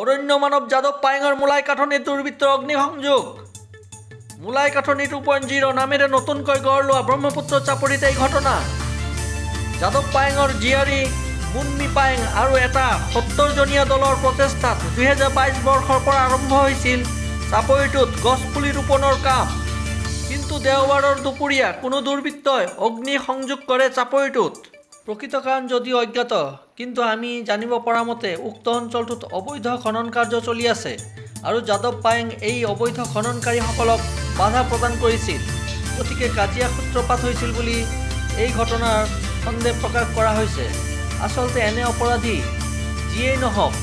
অৰণ্য মানৱ যাদৱ পায়েঙৰ মোলাই কাঠনিত দুৰ্বৃত্তৰ অগ্নিসংযোগ। Molai Kathoni two point zero' নামেৰে নতুনকৈ গঢ় লোৱা ব্ৰহ্মপুত্ৰ চাপৰিত এই ঘটনা। যাদৱ পায়েঙৰ জীয়াৰী মুন্মি পায়েং আৰু এটা সত্তৰজনীয়া দলৰ প্ৰচেষ্টাত দুহেজাৰ বাইছ বৰ্ষৰ পৰা আৰম্ভ হৈছিল চাপৰিটোত গছপুলি ৰোপণৰ কাম। কিন্তু দেওবাৰৰ দুপৰীয়া কোনো দুৰ্বৃত্তই অগ্নি সংযোগ কৰে চাপৰিটোত। প্ৰকৃত কাৰণ যদিও অজ্ঞাত। কিন্তু আমি জানিব পৰা মতে, উক্ত অঞ্চলটোত অবৈধ খনন কাৰ্য চলি আছে আৰু যাদৱ পায়েং এই অবৈধ খননকাৰীসকলক বাধা প্ৰদান কৰিছিল। গতিকে কাজিয়া সূত্ৰপাত হৈছিল বুলি এই ঘটনাৰ সন্দেহ প্ৰকাশ কৰা হৈছে। আচলতে এনে অপৰাধী যিয়েই নহওক,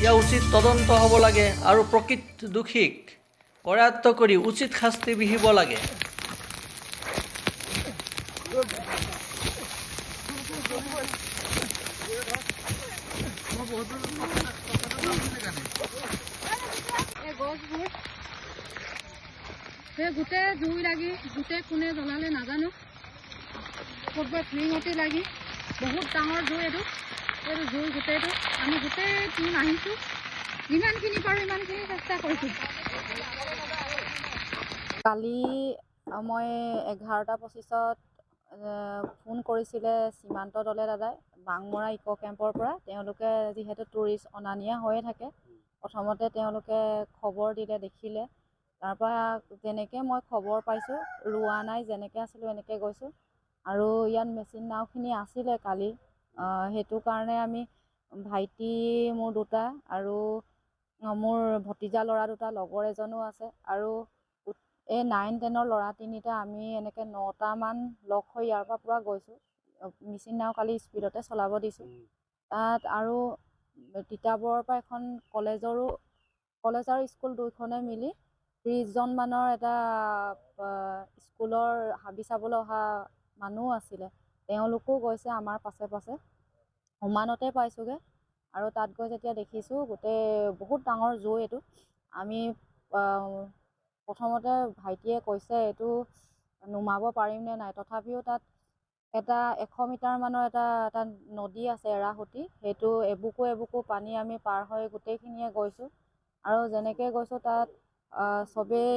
ইয়াৰ উচিত তদন্ত হ'ব লাগে আৰু প্ৰকৃত দোষীক কৰায়ত্ব কৰি উচিত শাস্তি বিহিব লাগে। গছবোৰ গোটেই জুই লাগি গোটেই কোনে জ্বলালে নাজানো। ক'ৰবাত ফিৰিঙতি লাগি বহুত ডাঙৰ জুই এইটো। এইটো জুই গোটেইটো। আমি গোটেই টিম আহিছোঁ। যিমানখিনি পাৰোঁ ইমানখিনি চেষ্টা কৰিছোঁ। কালি মই এঘাৰটা পঁচিছত ফোন কৰিছিলে সীমান্ত দলে দাদাই বাংমৰা ইক' কেম্পৰ পৰা। তেওঁলোকে যিহেতু টুৰিষ্ট অনা নিয়া হৈয়ে থাকে। প্ৰথমতে তেওঁলোকে খবৰ দিলে দেখিলে। তাৰপৰা যেনেকৈ মই খবৰ পাইছোঁ ৰোৱা নাই যেনেকৈ আছিলোঁ এনেকৈ গৈছোঁ। আৰু ইয়াত মেচিন নাওখিনি আছিলে কালি। সেইটো কাৰণে আমি ভাইটি মোৰ দুটা আৰু মোৰ ভতিজা ল'ৰা দুটা লগৰ এজনো আছে। আৰু এই নাইন টেনৰ ল'ৰা তিনিটা আমি এনেকৈ নটামান লগ হৈ ইয়াৰ পৰা পূৰা গৈছোঁ। মেচিন নাও কালি স্পীডতে চলাব দিছোঁ। তাত আৰু তিতাবৰৰ পৰা এখন কলেজৰো কলেজ আৰু স্কুল দুইখনে মিলি ত্ৰিছজনমানৰ এটা স্কুলৰ হাবি চাবলৈ অহা মানুহ আছিলে। তেওঁলোকো গৈছে আমাৰ পাছে পাছে। সমানতে পাইছোঁগৈ। আৰু তাত গৈ যেতিয়া দেখিছোঁ গোটেই বহুত ডাঙৰ জুই এইটো। আমি প্ৰথমতে ভাইটিয়ে কৈছে এইটো নুমাব পাৰিম নে নাই? তথাপিও তাত এটা এশ মিটাৰমানৰ এটা এটা নদী আছে এৰাসুতি সেইটো এবুকু এবুকু পানী আমি পাৰ হৈ গোটেইখিনিয়ে গৈছোঁ। আৰু যেনেকৈ গৈছোঁ তাত চবেই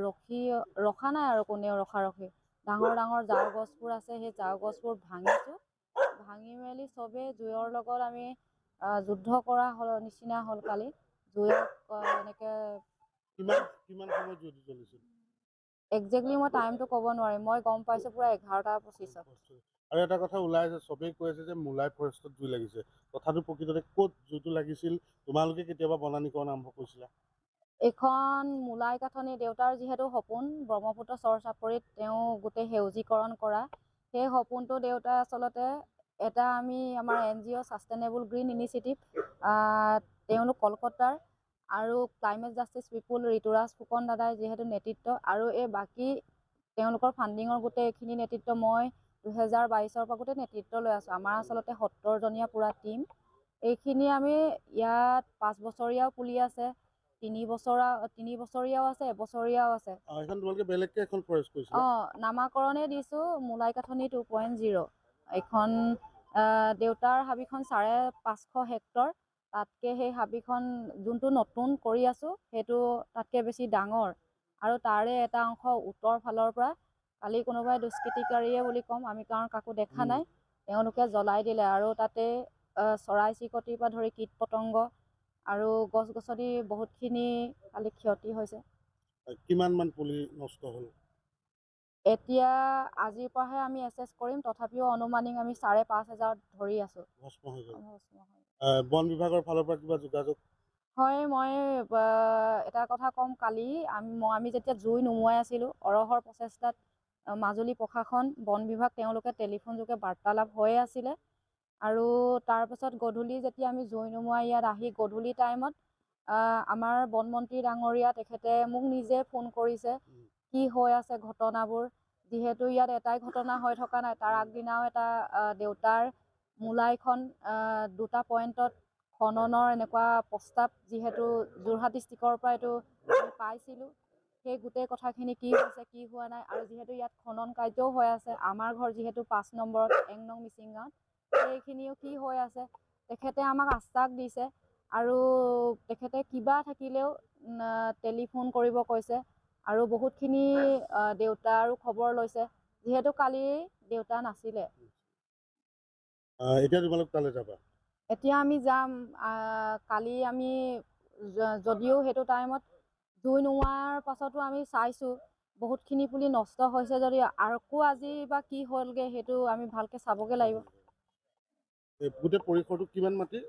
ৰখি ৰখা নাই আৰু কোনেও ৰখা ৰখি ডাঙৰ ডাঙৰ ঝাও গছবোৰ আছে সেই ঝাও গছবোৰ ভাঙিছোঁ। ভাঙি মেলি চবেই জুইৰ লগত আমি যুদ্ধ কৰা হ'ল নিচিনা হ'ল কালি। জুইক এনেকৈ কিমান কিমান সময় জুইটো জ্বলিছিল? একজেক্টলি মই টাইমটো ক'ব নোৱাৰিম মই গম পাইছোঁ পূৰা এঘাৰটা পঁচিছত আৰু এটা কথা ওলাই আছে চবেই কৈ আছে যে মোলাই ফৰেষ্টত জুই লাগিছে। কথাটো প্ৰকৃততে ক'ত জুইটো লাগিছিল তোমালোকে কেতিয়াবা বনানীকৰণ আৰম্ভ কৰিছিলা? এইখন মূলাই কাঠনি দেউতাৰ যিহেতু সপোন ব্ৰহ্মপুত্ৰ চৰ চাপৰিত তেওঁ গোটেই সেউজীকৰণ কৰা। সেই সপোনটো দেউতাই আচলতে এটা আমি আমাৰ N G O' sustainable green initiative তেওঁলোক কলকাতাৰ আৰু climate justice people Rituraj Phukan দাদাই যিহেতু নেতৃত্ব আৰু এই বাকী তেওঁলোকৰ ফাণ্ডিঙৰ গোটেই এইখিনি নেতৃত্ব মই দুহেজাৰ বাইছৰ পৰা গোটেই নেতৃত্ব লৈ আছোঁ। আমাৰ আচলতে সত্তৰজনীয়া পূৰা টীম এইখিনি আমি ইয়াত পাঁচ বছৰীয়াও পুলি আছে তিনি বছৰা তিনি বছৰীয়াও আছে এবছৰীয়াও আছে। অঁ নামাকৰণে দিছোঁ Molai Kathoni two point zero' এইখন দেউতাৰ হাবিখন চাৰে পাঁচশ হেক্টৰ। তাতকৈ সেই হাবিখন যোনটো নতুন কৰি আছোঁ সেইটো তাতকৈ বেছি ডাঙৰ। আৰু তাৰে এটা অংশ উত্তৰ ফালৰ পৰা কালি কোনোবাই দুষ্কৃতিকাৰীয়ে বুলি ক'ম আমি কাৰণ কাকো দেখা। নাই তেওঁলোকে জ্বলাই দিলে আৰু তাতে চৰাই চিৰিকটিৰ পৰা ধৰি কীট পতংগ আৰু গছ গছনি বহুতখিনি কালি ক্ষতি হৈছে। আহ, কিমান মান পুলি নষ্ট হ'ল? এতিয়া আজিৰ পৰাহে আমি এছেছ কৰিম। তথাপিও আনুমানিক আমি চাৰে পাঁচ হাজাৰত ধৰি আছোঁ। বন বিভাগৰ ফালৰ পৰা কিবা যোগাযোগ? হয় মই এটা কথা ক'ম কালি। আমি আমি যেতিয়া জুই নুমুৱাই আছিলোঁ অৰহৰ প্ৰচেষ্টাত মাজুলী প্ৰশাসন বন বিভাগ তেওঁলোকে টেলিফোন যোগে বাৰ্তালাপ হৈয়ে আছিলে। আৰু তাৰপাছত গধূলি যেতিয়া আমি জুই নুমুৱাই ইয়াত আহি গধূলি টাইমত আমাৰ বনমন্ত্ৰী ডাঙৰীয়া তেখেতে মোক নিজে ফোন কৰিছে। কি হৈ আছে ঘটনাবোৰ যিহেতু ইয়াত এটাই ঘটনা হৈ থকা নাই তাৰ আগদিনাও এটা দেউতাৰ মোলাইখন দুটা পইণ্টত খননৰ এনেকুৱা প্ৰস্তাৱ যিহেতু যোৰহাট ডিষ্ট্ৰিক্টৰ পৰা এইটো পাইছিলোঁ সেই গোটেই কথাখিনি কি হৈছে কি হোৱা নাই আৰু যিহেতু ইয়াত খনন কাৰ্যও হৈ আছে আমাৰ ঘৰ যিহেতু পাঁচ নম্বৰত এক নং মিচিং গাঁৱত সেইখিনিও কি হৈ আছে তেখেতে আমাক আশ্বাস দিছে আৰু তেখেতে কিবা থাকিলেও টেলিফোন কৰিব কৈছে আৰু বহুতখিনি দেউতাৰো খবৰ লৈছে। যিহেতু কালি দেউতা নাছিলে। এতিয়া তোমালোক তালৈ যাবা? এতিয়া আমি যাম। কালি আমি যদিও সেইটো টাইমত জুই নোহোৱাৰ পাছতো আমি চাইছোঁ। বহুতখিনি পুলি নষ্ট হৈছে যদি আকৌ আজি বা কি হ'লগৈ সেইটো আমি ভালকৈ চাবগৈ লাগিব। গোটেই পৰিসৰটো কিমান মাটি?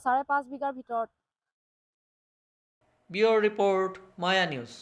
চাৰে পাঁচ বিঘাৰ ভিতৰত। Bureau report Maya news.